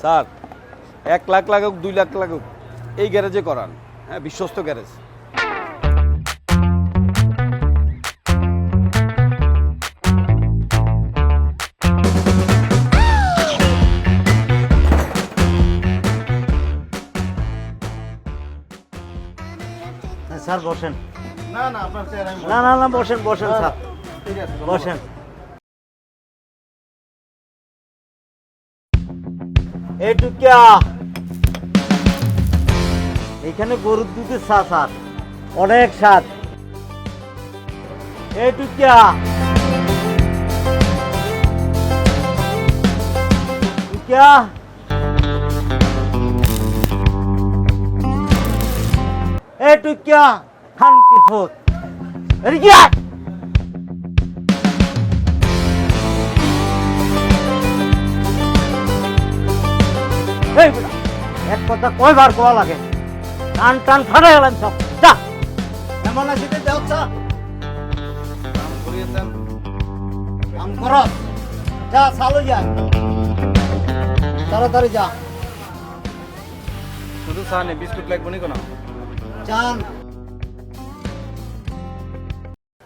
Sir এক লাখ লাগুক দুই লাখ লাগুক এই গ্যারেজে করান। হ্যাঁ বিশ্বস্ত গ্যারেজ। হ্যাঁ, স্যার বসেন। না না আপনার চেয়ারে না না না বসেন বসেন স্যার। ঠিক আছে বসেন। টুকিয়া। এখানে গরুর দুধের স্যার অনেক স্বাদ। এই টুকিয়া। টুকিয়া। খান কি এক কথা কয়বার কোয়া লাগে? টান টান ফাটে গেলাম সব। যা। এমন আছে যে দেও চা নাম করিয়ে দেন। কাম কর। যা চালু যা। তাড়াতাড়ি যা। শুধু চা নেই বিস্কুট লাগবে নি কোনো? চান।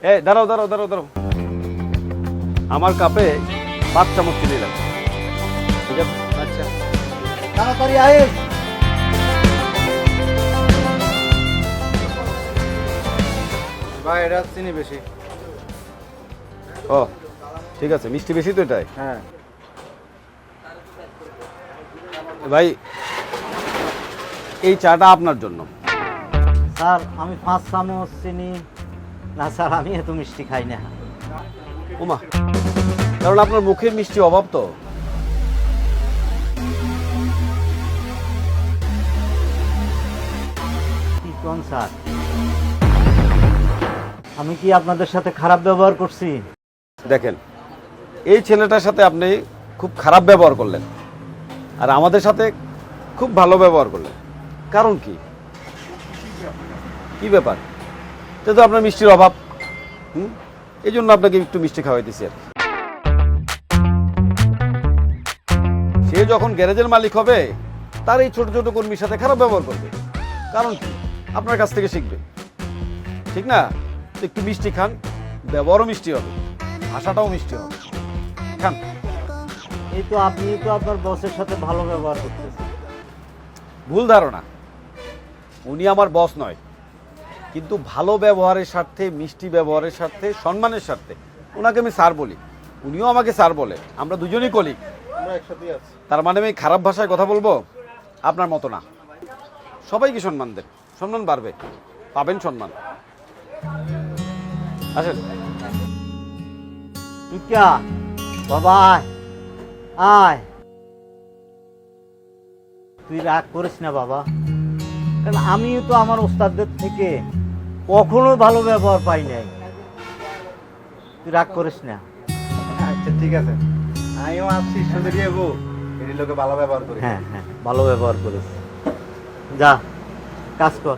এ দাঁড়াও দাঁড়াও দাঁড়াও দাঁড়াও। আমার কাপে পাঁচ চামচ চিনি লাগবে। ঠিক আছে আচ্ছা। তাড়াতাড়ি আইস এটা চিনি বেশি। ও ঠিক আছে মিষ্টি বেশি তো এটাই? হ্যাঁ। ভাই এই চাটা আপনার জন্য। স্যার আমি পাঁচ চামচ চিনি। না স্যার আমি এত মিষ্টি খাই না। ওমা কারণ আপনার মুখের মিষ্টি অভাব তো? কি কোন স্যার? আমি কি আপনাদের সাথে খারাপ ব্যবহার করছি? দেখেন, এই ছেলেটার সাথে আপনি খুব খারাপ ব্যবহার করলেন আর আমাদের সাথে খুব ভালো ব্যবহার করলেন। কারণ কি? কি ব্যাপার? যেহেতু আপনার মিষ্টির অভাব। হুম? এই জন্য আপনাকে একটু মিষ্টি খাওয়াইতেছি আর। সে যখন গ্যারেজের মালিক হবে, তার এই ছোট ছোট কর্মীর সাথে খারাপ ব্যবহার করবে। কারণ কি? আপনার কাছ থেকে শিখবে। ঠিক না? তো একটু মিষ্টি খান ব্যবহারও মিষ্টি হবে ভাষাটাও মিষ্টি হবে। খান। এই তো আপনি তো আপনার বসের সাথে ভালো ব্যবহার করতেছেন। ভুল ধারণা। উনি আমার বস নয় কিন্তু ভালো ব্যবহারের স্বার্থে মিষ্টি ব্যবহারের স্বার্থে সম্মানের স্বার্থে ওনাকে আমি স্যার বলি। উনিও আমাকে স্যার বলে আমরা দুজনেই কলি আমরা একসাথেই আছি। তার মানে আমি খারাপ ভাষায় কথা বলব? আপনার মতো না। সবাইকে সম্মান দেন। সম্মান বাড়বে। পাবেন সম্মান। আসেন বাবা আয়। তুই রাগ করিস না বাবা। কারণ আমিও তো আমার ওস্তাদদের থেকে কখনো ভালো ব্যবহার পাই নাই। তুই রাগ করিস না। আচ্ছা ঠিক আছে। আমিও আসছি সুন্দরী এবু এটি লোকে ভালো ব্যবহার করি। হ্যাঁ হ্যাঁ ভালো ব্যবহার করিস। যা কাজ কর।